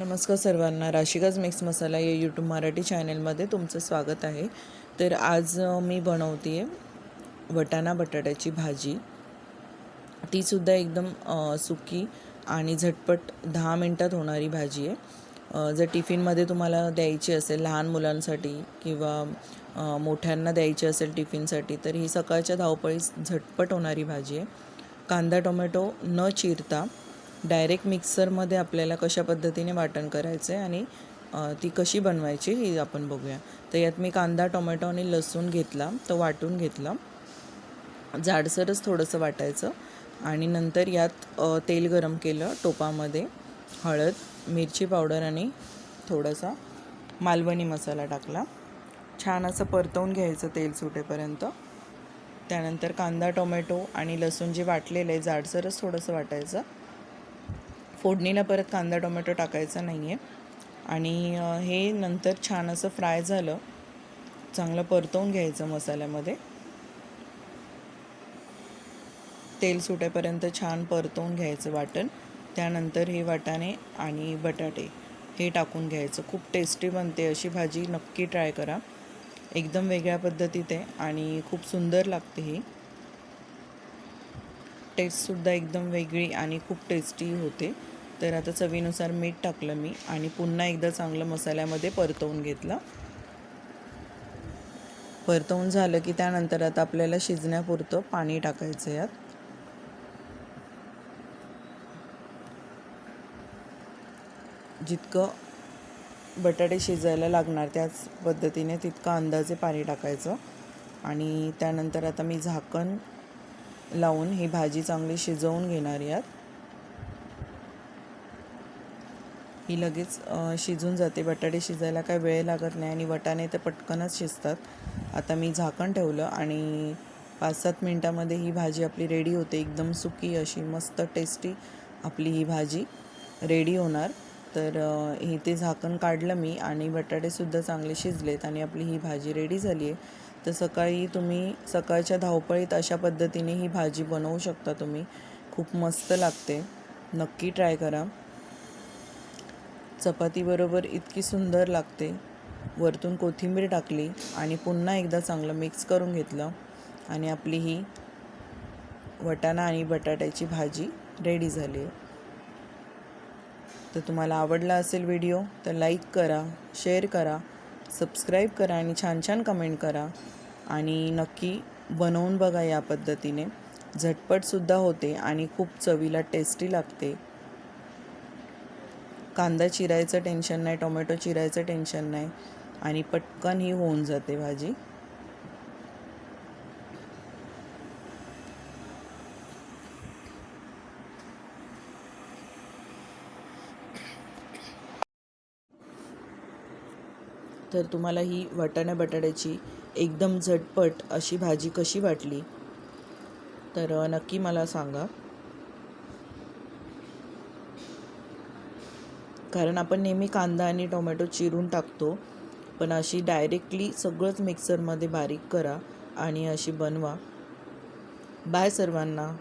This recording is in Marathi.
नमस्कार सर्वांना राशिकाज मिक्स मसाला या यूट्यूब मराठी चॅनलमध्ये तुमचं स्वागत आहे. तर आज मी बनवते आहे वटाणा बटाट्याची भाजी. तीसुद्धा एकदम सुकी आणि झटपट दहा मिनटात होणारी भाजी आहे. जर टिफिनमध्ये तुम्हाला द्यायची असेल लहान मुलांसाठी किंवा मोठ्यांना द्यायची असेल टिफिनसाठी तर ही सकाळच्या धावपळीस झटपट होणारी भाजी आहे. कांदा टोमॅटो न चिरता डायरेक्ट मिक्सरमध्ये आपल्याला कशा पद्धतीने वाटण करायचं आहे आणि ती कशी बनवायची ही आपण बघूया. तर यात मी कांदा टोमॅटो आणि लसूण घेतला तो वाटून घेतला. जाडसरच थोडंसं वाटायचं आणि नंतर यात तेल गरम केलं टोपामध्ये हळद मिरची पावडर आणि थोडासा मालवणी मसाला टाकला. छान असं परतवून घ्यायचं तेल सुटेपर्यंत. त्यानंतर कांदा टोमॅटो आणि लसूण जे वाटलेलं आहे जाडसरच थोडंसं वाटायचं. फोडणीला परत कांदा टोमॅटो टाकायचा नाही आहे आणि हे नंतर छान असं फ्राय झालं. चांगलं परतवून घ्यायचं मसाल्यामध्ये. तेल सुटेपर्यंत छान परतवून घ्यायचं वाटण. त्यानंतर हे वाटाणे आणि बटाटे हे टाकून घ्यायचं. खूप टेस्टी बनते अशी भाजी. नक्की ट्राय करा. एकदम वेगळ्या पद्धतीत आहे आणि खूप सुंदर लागते ही. टेस्टसुद्धा एकदम वेगळी आणि खूप टेस्टी होते. तर आता चवीनुसार मीठ टाकलं मी आणि पुन्हा एकदा चांगलं मसाल्यामध्ये परतवून घेतलं. परतवून झालं की त्यानंतर आता आपल्याला शिजण्यापुरतं पाणी टाकायचं यात. जितकं बटाटे शिजायला लागणार त्याच पद्धतीने तितकं अंदाजे पाणी टाकायचं. आणि त्यानंतर आता मी झाकण लावून ही भाजी चांगली शिजवून घेणार यात. ही लगेच शिजून जाते. बटाटे शिजायला काय वेळ लागत नाही आणि वटाणे तर पटकनच शिजतात. आता मी झाकण ठेवलं आणि पाच सात मिनटामध्ये ही भाजी आपली रेडी होते. एकदम सुकी अशी मस्त टेस्टी आपली ही भाजी रेडी होणार. तर हे ते झाकण काढलं मी आणि बटाटेसुद्धा चांगले शिजलेत आणि आपली ही भाजी रेडी झाली आहे. तर सकाळी तुम्ही सकाळच्या धावपळीत अशा पद्धतीने ही भाजी बनवू शकता तुम्ही. खूप मस्त लागते. नक्की ट्राय करा. चपातीबरोबर इतकी सुंदर लागते. वरतून कोथिंबीर टाकली आणि पुन्हा एकदा चांगलं मिक्स करून घेतलं आणि आपली ही वटाणा आणि बटाट्याची भाजी रेडी झाली आहे. तर तुम्हाला आवडला असेल व्हिडिओ तर लाईक करा शेअर करा सबस्क्राईब करा आणि छान छान कमेंट करा. आणि नक्की बनवून बघा या पद्धतीने. झटपटसुद्धा होते आणि खूप चवीला टेस्टी लागते. कांदा चिरायचं टेन्शन नाही टोमॅटो चिरायचं टेन्शन नाही आणि पटकन ही होऊन जाते भाजी. तर तुम्हाला ही वाटाणा बटाट्याची एकदम झटपट अशी भाजी कशी वाटली? तर नक्की मला सांगा. कारण आपण नेहमी कांदा आणि टोमॅटो चिरून टाकतो पण अशी डायरेक्टली सगळंच मिक्सरमध्ये बारीक करा आणि अशी बनवा. बाय सर्वांना.